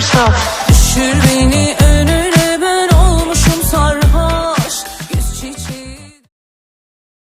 saf Düşür beni